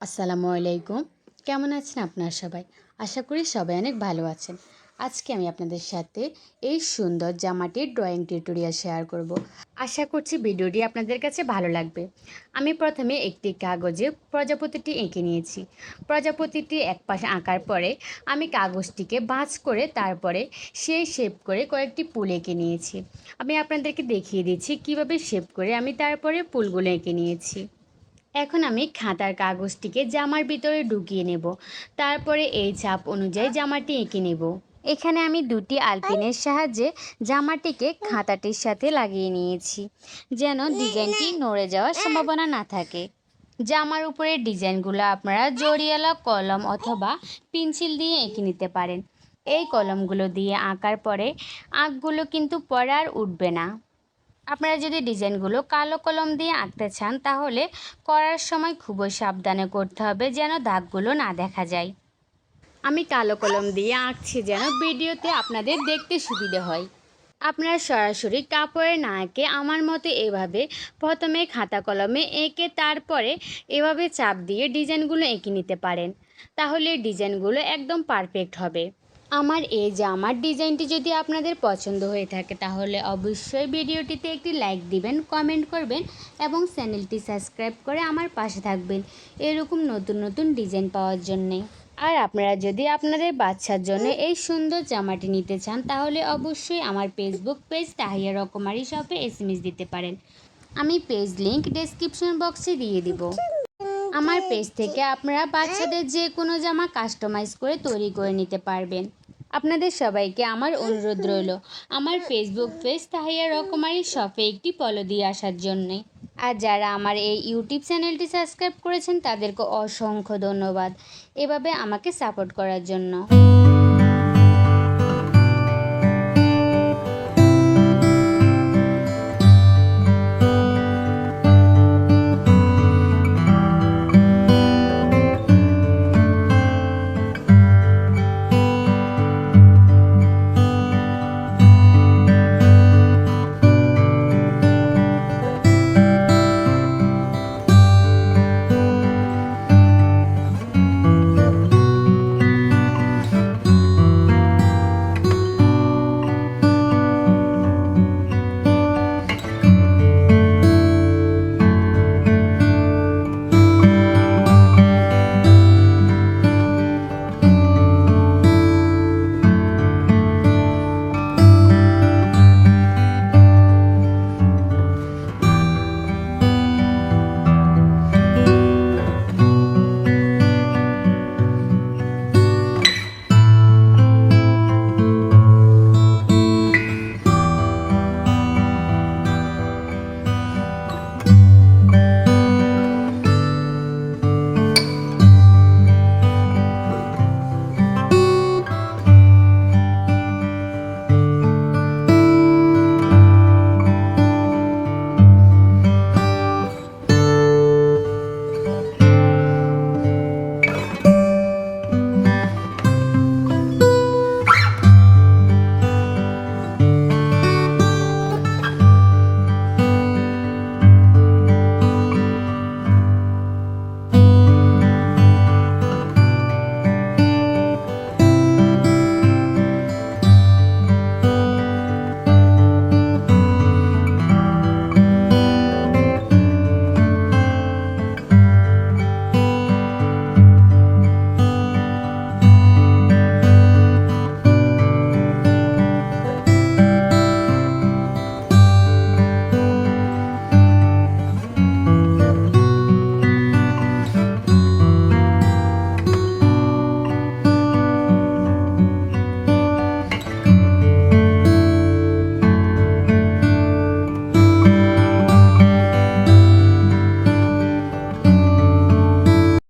আসসালামু আলাইকুম। কেমন আছেন আপনারা সবাই? আশা করি সবাই অনেক ভালো আছেন। আজকে আমি আপনাদের সাথে এই সুন্দর জামাটির ড্রয়িং টিউটোরিয়াল শেয়ার করব। আশা করছি ভিডিওটি আপনাদের কাছে ভালো লাগবে। আমি প্রথমে একটি কাগজে প্রজাপতিটি এঁকে নিয়েছি। প্রজাপতিটি এক পাশে আঁকার পরে আমি কাগজটিকে বাঁচ করে তারপরে সেই শেপ করে কয়েকটি পুল এঁকে নিয়েছি। আমি আপনাদেরকে দেখিয়ে দিচ্ছি কীভাবে শেপ করে আমি তারপরে পুলগুলো এঁকে নিয়েছি। এখন আমি খাতার কাগজটিকে জামার ভিতরে ঢুকিয়ে নেব। তারপরে এই চাপ অনুযায়ী জামাটি এঁকে নেব। এখানে আমি দুটি আলপিনের সাহায্যে জামাটিকে খাতাটির সাথে লাগিয়ে নিয়েছি, যেন ডিজাইনটি নড়ে যাওয়ার সম্ভাবনা না থাকে। জামার উপরে ডিজাইনগুলো আপনারা জরিয়ালা কলম অথবা পেন্সিল দিয়ে এঁকে নিতে পারেন। এই কলমগুলো দিয়ে আঁকার পরে আঁকগুলো কিন্তু পরে আর উঠবে না। আপনারা যদি ডিজাইনগুলো কালো কলম দিয়ে আঁকতে চান, তাহলে করার সময় খুবই সাবধানে করতে হবে যেন দাগগুলো না দেখা যায়। আমি কালো কলম দিয়ে আঁকছি যেন ভিডিওতে আপনাদের দেখতে সুবিধে হয়। আপনারা সরাসরি কাপড়ে না এঁকে আমার মতো এভাবে প্রথমে খাতা কলমে এঁকে তারপরে এভাবে চাপ দিয়ে ডিজাইনগুলো এঁকে নিতে পারেন। তাহলে ডিজাইনগুলো একদম পারফেক্ট হবে। আমার এই জামার ডিজাইনটি যদি আপনাদের পছন্দ হয়ে থাকে, তাহলে অবশ্যই ভিডিওটিতে একটি লাইক দিবেন কমেন্ট করবেন এবং চ্যানেলটি সাবস্ক্রাইব করে আমার পাশে থাকবেন। এরকম নতুন নতুন ডিজাইন পাওয়ার জন্যে। আর আপনারা যদি আপনাদের বাচ্চার জন্য এই সুন্দর জামাটি নিতে চান, তাহলে অবশ্যই আমার ফেসবুক পেজ তাহিয়া রকমারি শপে এস দিতে পারেন। আমি পেজ লিংক ডেসক্রিপশন বক্সে দিয়ে দিব। আমার পেজ থেকে আপনারা বাচ্চাদের যে কোনো জামা কাস্টমাইজ করে তৈরি করে নিতে পারবেন। আপনাদের সবাইকে আমার অনুরোধ রইল, আমার ফেসবুক পেজ তাহিয়া রকমারি শপে একটি ফলো দিয়ে আসার জন্যে। আর যারা আমার এই ইউটিউব চ্যানেলটি সাবস্ক্রাইব করেছেন, তাদেরকে অসংখ্য ধন্যবাদ। এভাবে আমাকে সাপোর্ট করার জন্য।